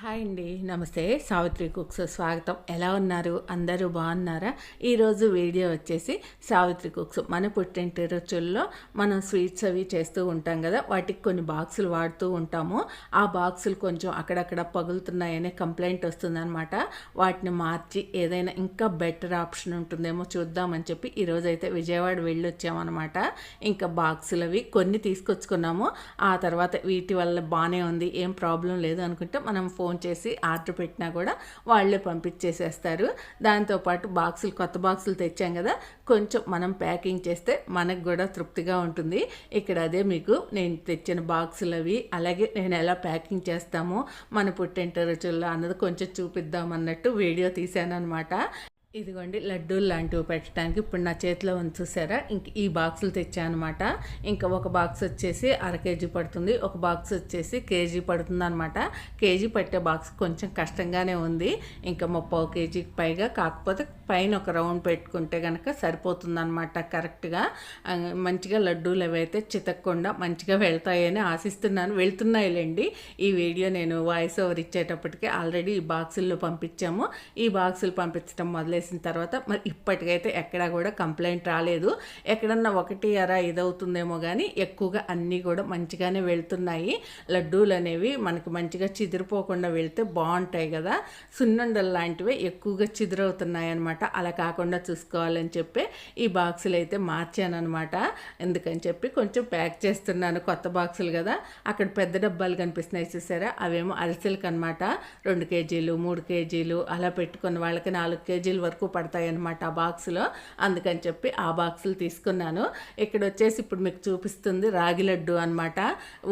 Hi అండి. నమస్తే. Savitri cooks స్వాగతం. ఎలా ఉన్నారు? అందరూ బాగున్నారా? ఈరోజు వీడియో వచ్చేసి సావిత్రి కుక్స్. మన పుట్టింటి రుచుల్లో మనం స్వీట్స్ అవి చేస్తూ ఉంటాం కదా వాటికి కొన్ని బాక్సులు వాడుతూ ఉంటాము. ఆ బాక్సులు కొంచెం అక్కడక్కడ పగులుతున్నాయనే కంప్లైంట్ వస్తుందన్నమాట. వాటిని మార్చి ఏదైనా ఇంకా బెటర్ ఆప్షన్ ఉంటుందేమో చూద్దామని చెప్పి ఈరోజు అయితే విజయవాడ వెళ్ళి వచ్చామన్నమాట ఇంకా బాక్సులు అవి కొన్ని తీసుకొచ్చుకున్నాము. ఆ తర్వాత వీటి వల్ల బాగానే ఉంది. ఏం ప్రాబ్లం లేదు అనుకుంటే మనం ఫోన్ ఫోన్ చేసి ఆర్డర్ పెట్టినా కూడా వాళ్ళే పంపించేసేస్తారు. దాంతోపాటు బాక్సులు కొత్త బాక్సులు తెచ్చాం కదా కొంచెం మనం ప్యాకింగ్ చేస్తే మనకు కూడా తృప్తిగా ఉంటుంది. ఇక్కడ అదే మీకు నేను తెచ్చిన బాక్సులు అవి అలాగే నేను ఎలా ప్యాకింగ్ చేస్తామో మన పుట్టింటి రుచుల్లో అన్నది కొంచెం చూపిద్దాం అన్నట్టు వీడియో తీశాను అనమాట ఇదిగోండి లడ్డూలు లాంటివి పెట్టడానికి ఇప్పుడు నా చేతిలో ఉంది చూసారా? ఇంక ఈ బాక్సులు తెచ్చానమాట. ఇంకా ఒక బాక్స్ వచ్చేసి అర కేజీ పడుతుంది ఒక బాక్స్ వచ్చేసి కేజీ పడుతుంది అనమాట కేజీ పట్టే బాక్స్ కొంచెం కష్టంగానే ఉంది. ఇంకా ముప్పై కేజీకి పైగా కాకపోతే పైన ఒక రౌండ్ పెట్టుకుంటే కనుక సరిపోతుంది అనమాట కరెక్ట్గా మంచిగా లడ్డూలు అవైతే చితక్కుండా మంచిగా వెళ్తాయని ఆశిస్తున్నాను. వెళ్తున్నాయిలేండి. ఈ వీడియో నేను వాయిస్ ఓవర్ ఇచ్చేటప్పటికి ఆల్రెడీ ఈ బాక్సుల్లో పంపించాము. ఈ బాక్సులు పంపించడం వేసిన తర్వాత మరి ఇప్పటికైతే ఎక్కడా కూడా కంప్లైంట్ రాలేదు. ఎక్కడన్నా ఒకటి అర ఇదవుతుందేమో కానీ ఎక్కువగా అన్నీ కూడా మంచిగానే వెళ్తున్నాయి. లడ్డూలు అనేవి మనకి మంచిగా చిదిరిపోకుండా వెళ్తే బాగుంటాయి కదా. సున్నుండలు లాంటివి ఎక్కువగా చిదురవుతున్నాయి అనమాట అలా కాకుండా చూసుకోవాలని చెప్పి ఈ బాక్సులు అయితే మార్చాను అనమాట ఎందుకని చెప్పి కొంచెం ప్యాక్ చేస్తున్నాను కొత్త బాక్సులు కదా. అక్కడ పెద్ద డబ్బాలు కనిపిస్తున్నాయి చూసారా? అవేమో అరిసెలకు అనమాట రెండు కేజీలు మూడు కేజీలు అలా పెట్టుకున్న వాళ్ళకి నాలుగు కేజీలు వరకు పడతాయన్నమాట ఆ బాక్సులో. అందుకని చెప్పి ఆ బాక్సులు తీసుకున్నాను. ఇక్కడ వచ్చేసి ఇప్పుడు మీకు చూపిస్తుంది రాగి లడ్డు అనమాట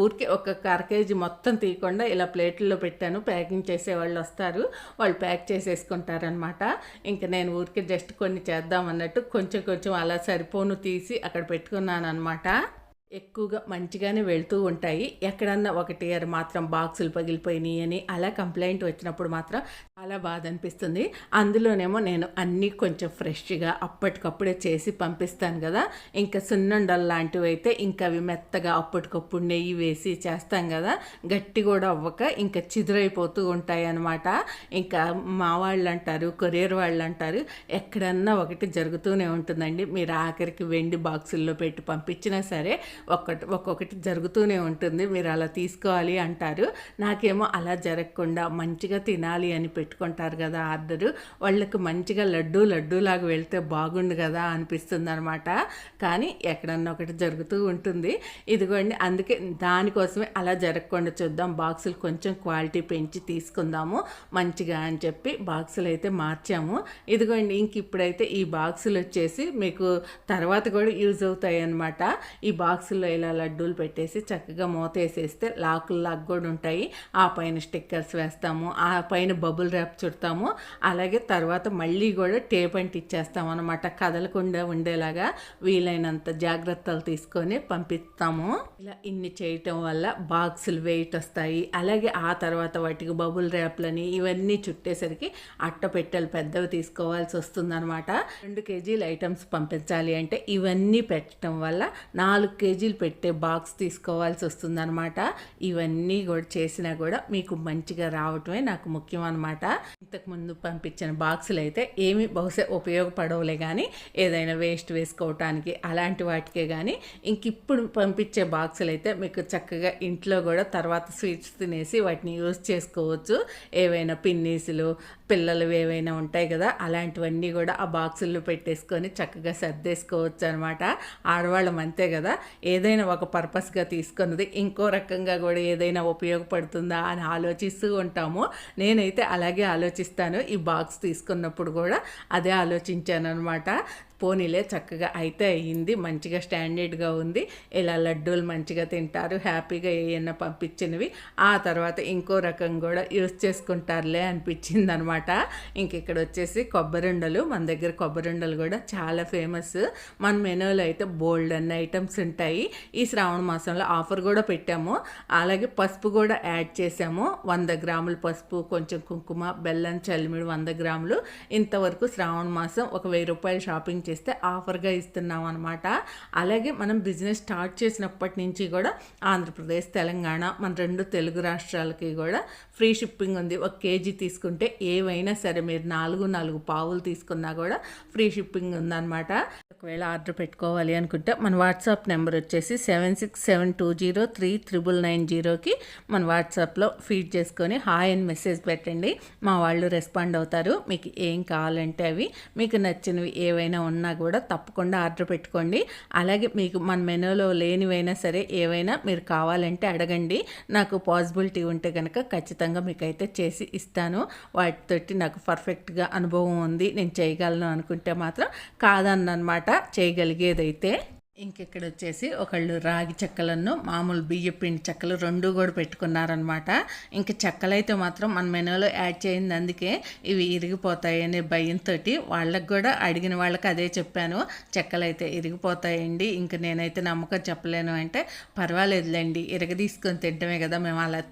ఊరికే ఒక అర కేజీ మొత్తం తీయకుండా ఇలా ప్లేట్లలో పెట్టాను. ప్యాకింగ్ చేసే వాళ్ళు వస్తారు. వాళ్ళు ప్యాక్ చేసేసుకుంటారనమాట ఇంకా నేను ఊరికే జస్ట్ కొన్ని చేద్దాం అన్నట్టు కొంచెం కొంచెం అలా సరిపోను తీసి అక్కడ పెట్టుకున్నాను అనమాట ఎక్కువగా మంచిగానే వెళ్తూ ఉంటాయి. ఎక్కడన్నా ఒకటి అది మాత్రం బాక్సులు పగిలిపోయినాయి అని అలా కంప్లైంట్ వచ్చినప్పుడు మాత్రం చాలా బాధ అనిపిస్తుంది అందులోనేమో నేను అన్నీ కొంచెం ఫ్రెష్గా అప్పటికప్పుడే చేసి పంపిస్తాను కదా. ఇంకా సున్నుండలు లాంటివి అయితే ఇంకా అవి మెత్తగా అప్పటికప్పుడు నెయ్యి వేసి చేస్తాం కదా. గట్టి కూడా అవ్వక ఇంకా చిదురైపోతూ ఉంటాయి అన్నమాట. ఇంకా మా వాళ్ళు అంటారు కొరియర్ వాళ్ళు అంటారు ఎక్కడన్నా ఒకటి జరుగుతూనే ఉంటుందండి. మీరు ఆఖరికి వెండి బాక్సుల్లో పెట్టి పంపించినా సరే ఒక్కటి ఒక్కొక్కటి జరుగుతూనే ఉంటుంది. మీరు అలా తీసుకోవాలి అంటారు. నాకేమో అలా జరగకుండా మంచిగా తినాలి అని పెట్టుకుంటారు కదా ఆర్డరు. వాళ్ళకి మంచిగా లడ్డు లడ్డూలాగా వెళ్తే బాగుండు కదా అనిపిస్తుంది అనమాట కానీ ఎక్కడన్నా ఒకటి జరుగుతూ ఉంటుంది. ఇదిగోండి అందుకే దానికోసమే అలా జరగకుండా చూద్దాం. బాక్సులు కొంచెం క్వాలిటీ పెంచి తీసుకుందాము. మంచిగా అని చెప్పి బాక్సులు అయితే మార్చాము. ఇదిగోండి ఇంక ఇప్పుడైతే ఈ బాక్సులు వచ్చేసి మీకు తర్వాత కూడా యూజ్ అవుతాయి అన్నమాట ఈ బాక్సుల్లో ఇలా లడ్డూలు పెట్టేసి చక్కగా మూతేసేస్తే లాకులు లాక్ కూడా ఉంటాయి. ఆ పైన స్టిక్కర్స్ వేస్తాము ఆ పైన బబుల్ ర్యాప్ చుడతాము. అలాగే తర్వాత మళ్ళీ కూడా టేప్ అంటి ఇచ్చేస్తాము అనమాట కదలకుండా ఉండేలాగా వీలైనంత జాగ్రత్తలు తీసుకొని పంపిస్తాము. ఇలా ఇన్ని చేయటం వల్ల బాక్సులు వెయిట్ వస్తాయి. అలాగే ఆ తర్వాత వాటికి బబుల్ ర్యాప్లని ఇవన్నీ చుట్టేసరికి అట్టపెట్టెలు పెద్దవి తీసుకోవాల్సి వస్తుందన్నమాట. రెండు కేజీల ఐటమ్స్ పంపించాలి అంటే ఇవన్నీ పెట్టడం వల్ల నాలుగు కేజీ కేజీలు పెట్టే బాక్స్ తీసుకోవాల్సి వస్తుందన్నమాట. ఇవన్నీ కూడా చేసినా కూడా మీకు మంచిగా రావటమే నాకు ముఖ్యం అనమాట ఇంతకుముందు పంపించిన బాక్సులు అయితే ఏమి బహుశా ఉపయోగపడవులే కానీ ఏదైనా వేస్ట్ వేసుకోవటానికి అలాంటి వాటికే కానీ ఇంక ఇప్పుడు పంపించే బాక్సులు అయితే మీకు చక్కగా ఇంట్లో కూడా తర్వాత స్వీట్స్ తినేసి వాటిని యూజ్ చేసుకోవచ్చు. ఏవైనా పిన్నీసులు పిల్లలు ఏవైనా ఉంటాయి కదా అలాంటివన్నీ కూడా ఆ బాక్సుల్లో పెట్టేసుకొని చక్కగా సర్దేసుకోవచ్చు అనమాట ఆడవాళ్ళం అంతే కదా ఏదైనా ఒక పర్పస్గా తీసుకున్నది ఇంకో రకంగా కూడా ఏదైనా ఉపయోగపడుతుందా అని ఆలోచిస్తూ ఉంటాము. నేనైతే అలాగే ఆలోచిస్తాను. ఈ బాక్స్ తీసుకున్నప్పుడు కూడా అదే ఆలోచించాను అనమాట పోనీలే చక్కగా అయితే అయ్యింది మంచిగా స్టాండర్డ్గా ఉంది. ఇలా లడ్డూలు మంచిగా తింటారు హ్యాపీగా ఏమన్నా పంపించినవి. ఆ తర్వాత ఇంకో రకం కూడా యూస్ చేసుకుంటారులే అనిపించింది అనమాట ఇంక ఇక్కడ వచ్చేసి కొబ్బరిండలు మన దగ్గర కొబ్బరిండలు కూడా చాలా ఫేమస్. మన మెనూలో అయితే బోల్డ్ అన్న ఐటమ్స్ ఉంటాయి. ఈ శ్రావణ మాసంలో ఆఫర్ కూడా పెట్టాము. అలాగే పసుపు కూడా యాడ్ చేసాము వంద గ్రాములు పసుపు కొంచెం కుంకుమ బెల్లం చల్లిమిడి వంద గ్రాములు. ఇంతవరకు శ్రావణ మాసం ఒక వెయ్యి రూపాయలు షాపింగ్ చేస్తే ఆఫర్గా ఇస్తున్నాం అనమాట అలాగే మనం బిజినెస్ స్టార్ట్ చేసినప్పటి నుంచి కూడా ఆంధ్రప్రదేశ్ తెలంగాణ మన రెండు తెలుగు రాష్ట్రాలకి కూడా ఫ్రీ షిప్పింగ్ ఉంది. ఒక కేజీ తీసుకుంటే ఏవైనా సరే మీరు నాలుగు నాలుగు పావులు తీసుకున్నా కూడా ఫ్రీ షిప్పింగ్ ఉందన్నమాట. ఒకవేళ ఆర్డర్ పెట్టుకోవాలి అనుకుంటే మన వాట్సాప్ నెంబర్ వచ్చేసి seven six seven two zero three triple nine జీరోకి మన వాట్సాప్లో ఫీడ్ చేసుకొని హాయ్ అని మెసేజ్ పెట్టండి. మా వాళ్ళు రెస్పాండ్ అవుతారు. మీకు ఏం కావాలంటే అవి మీకు నచ్చినవి ఏవైనా ఉన్నా కూడా తప్పకుండా ఆర్డర్ పెట్టుకోండి. అలాగే మీకు మన మెనూలో లేనివైనా సరే ఏవైనా మీరు కావాలంటే అడగండి. నాకు పాసిబిలిటీ ఉంటే కనుక ఖచ్చితంగా మీకు అయితే చేసి ఇస్తాను. వాటితోటి నాకు పర్ఫెక్ట్గా అనుభవం ఉంది. నేను చేయగలను అనుకుంటే మాత్రం కాదన్నమాట. చేయగలిగేదైతే. ఇంకెక్కడ వచ్చేసి ఒకళ్ళు రాగి చెక్కలను మామూలు బియ్య పిండి చెక్కలు రెండు కూడా పెట్టుకున్నారనమాట ఇంక చెక్కలైతే మాత్రం మన మెనూలో యాడ్ చేయింది అందుకే ఇవి ఇరిగిపోతాయి అనే భయంతో వాళ్ళకి కూడా అడిగిన వాళ్ళకి అదే చెప్పాను. చెక్కలైతే ఇరిగిపోతాయండి ఇంక నేనైతే నమ్మకం చెప్పలేను అంటే పర్వాలేదులేండి ఇరగ తీసుకొని తింటమే కదా మేము అలా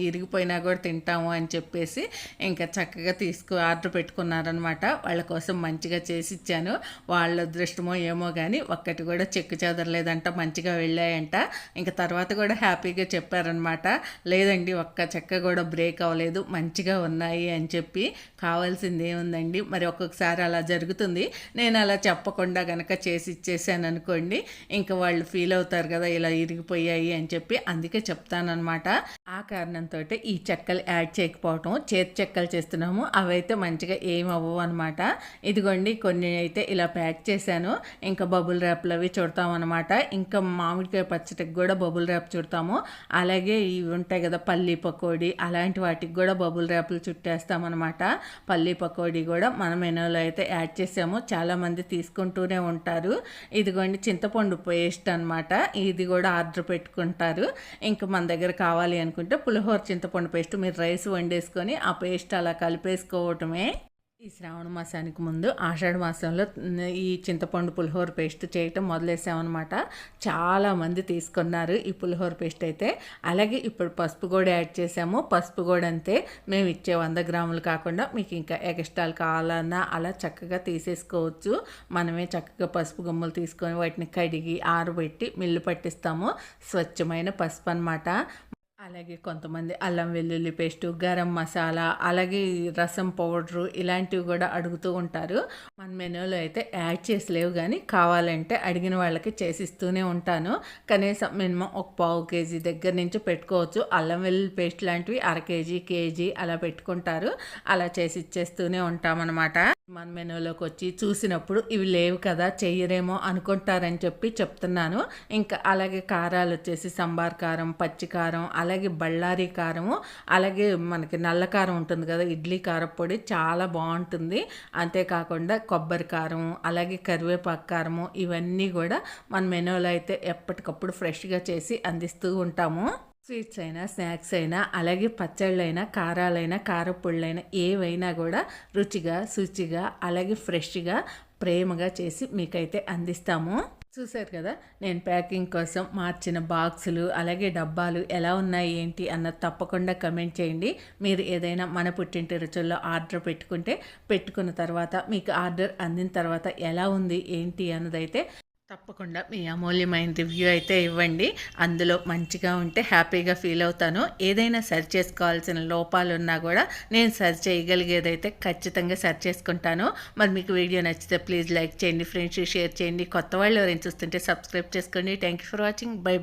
ఇరిగిపోయినా కూడా తింటాము అని చెప్పేసి ఇంకా చక్కగా తీసుకు ఆర్డర్ పెట్టుకున్నారనమాట వాళ్ళ కోసం మంచిగా చేసి ఇచ్చాను వాళ్ళ అదృష్టమో ఏమో కానీ ఒక్కటి కూడా చెక్ చెక్కు చెదరలేదంట మంచిగా వెళ్ళాయంట. ఇంకా తర్వాత కూడా హ్యాపీగా చెప్పారనమాట. లేదండి ఒక్క చెక్క కూడా బ్రేక్ అవ్వలేదు మంచిగా ఉన్నాయి అని చెప్పి కావాల్సింది ఏముందండి? మరి ఒక్కొక్కసారి అలా జరుగుతుంది. నేను అలా చెప్పకుండా కనుక చేసి ఇచ్చేసాను అనుకోండి ఇంకా వాళ్ళు ఫీల్ అవుతారు కదా ఇలా ఇరిగిపోయాయి అని చెప్పి అందుకే చెప్తానమాట ఆ కారణంతో ఈ చెక్కలు యాడ్ చేయకపోవటం చేతి చెక్కలు చేస్తున్నాము అవైతే మంచిగా ఏం అవ్వవు అనమాట. ఇదిగోండి కొన్ని అయితే ఇలా ప్యాక్ చేశాను. ఇంకా బబుల్ ర్యాప్లు అవి చూడతాం అనమాట ఇంకా మామిడికాయ పచ్చడికి కూడా బబుల్ ర్యాప్ చుడతాము. అలాగే ఇవి ఉంటాయి కదా పల్లీ పకోడీ అలాంటి వాటికి కూడా బబుల్ ర్యాప్లు చుట్టేస్తామన్నమాట. పల్లీ పకోడీ కూడా మన మెనూలో అయితే యాడ్ చేసాము. చాలామంది తీసుకుంటూనే ఉంటారు. ఇదిగోండి చింతపండు పేస్ట్ అనమాట ఇది కూడా ఆర్డర్ పెట్టుకుంటారు. ఇంకా మన దగ్గర కావాలి అనుకుంటే పులిహోర చింతపండు పేస్ట్ మీరు రైస్ వండేసుకొని ఆ పేస్ట్ అలా కలిపేసుకోవటమే. ఈ శ్రావణ మాసానికి ముందు ఆషాఢ మాసంలో ఈ చింతపండు పులిహోర పేస్ట్ చేయటం మొదలేసామన్నమాట. చాలామంది తీసుకున్నారు ఈ పులిహోర పేస్ట్ అయితే. అలాగే ఇప్పుడు పసుపు కూడా యాడ్ చేసాము. పసుపు కూడా అంతే. మేము ఇచ్చే వంద గ్రాములు కాకుండా మీకు ఇంకా ఎక్స్ట్రాలు కావాలన్నా అలా చక్కగా తీసేసుకోవచ్చు. మనమే చక్కగా పసుపు గుమ్మలు తీసుకొని వాటిని కడిగి ఆరబెట్టి మిల్లు పట్టిస్తాము. స్వచ్ఛమైన పసుపు అనమాట అలాగే కొంతమంది అల్లం వెల్లుల్లి పేస్టు గరం మసాలా అలాగే రసం పౌడరు ఇలాంటివి కూడా అడుగుతూ ఉంటారు. మన మెనూలో అయితే యాడ్ చేసలేవు కానీ కావాలంటే అడిగిన వాళ్ళకి చేసిస్తూనే ఉంటాను. కనీసం మినిమం ఒక పావు కేజీ దగ్గర నుంచి పెట్టుకోవచ్చు. అల్లం వెల్లుల్లి పేస్ట్ లాంటివి అర కేజీ కేజీ అలా పెట్టుకుంటారు. అలా చేసి ఇచ్చేస్తూనే ఉంటామన్నమాట. మన మెనూలోకి వచ్చి చూసినప్పుడు ఇవి లేవు కదా చెయ్యరేమో అనుకుంటారని చెప్పి చెప్తున్నాను. ఇంకా అలాగే కారాలు వచ్చేసి సంబార్ కారం పచ్చి కారం అలాగే బళ్ళారి కారము అలాగే మనకి నల్ల కారం ఉంటుంది కదా ఇడ్లీ కారపొడి చాలా బాగుంటుంది. అంతేకాకుండా కొబ్బరి కారం అలాగే కరివేపాకు కారము ఇవన్నీ కూడా మన మెనూలో అయితే ఎప్పటికప్పుడు ఫ్రెష్గా చేసి అందిస్తూ ఉంటాము. స్వీట్స్ అయినా స్నాక్స్ అయినా అలాగే పచ్చళ్ళైనా కారాలైనా కారపొళ్ళైనా ఏవైనా కూడా రుచిగా శుచిగా అలాగే ఫ్రెష్గా ప్రేమగా చేసి మీకైతే అందిస్తాము. చూశారు కదా నేను ప్యాకింగ్ కోసం మార్చిన బాక్సులు అలాగే డబ్బాలు ఎలా ఉన్నాయి ఏంటి అన్నది తప్పకుండా కమెంట్ చేయండి. మీరు ఏదైనా మన పుట్టింటి రుచుల్లో ఆర్డర్ పెట్టుకుంటే పెట్టుకున్న తర్వాత మీకు ఆర్డర్ అందిన తర్వాత ఎలా ఉంది ఏంటి అన్నదైతే తప్పకుండా మీ అమూల్యమైన రివ్యూ అయితే ఇవ్వండి. అందులో మంచిగా ఉంటే హ్యాపీగా ఫీల్ అవుతాను. ఏదైనా సర్చ్ చేసుకోవాల్సిన లోపాలు ఉన్నా కూడా నేను సర్చ్ చేయగలిగేదైతే ఖచ్చితంగా సెర్చ్ చేసుకుంటాను. మరి మీకు వీడియో నచ్చితే ప్లీజ్ లైక్ చేయండి ఫ్రెండ్స్ షేర్ చేయండి. కొత్త వాళ్ళు ఎవరైనా చూస్తుంటే సబ్స్క్రైబ్ చేసుకోండి. Thank you for watching bye bye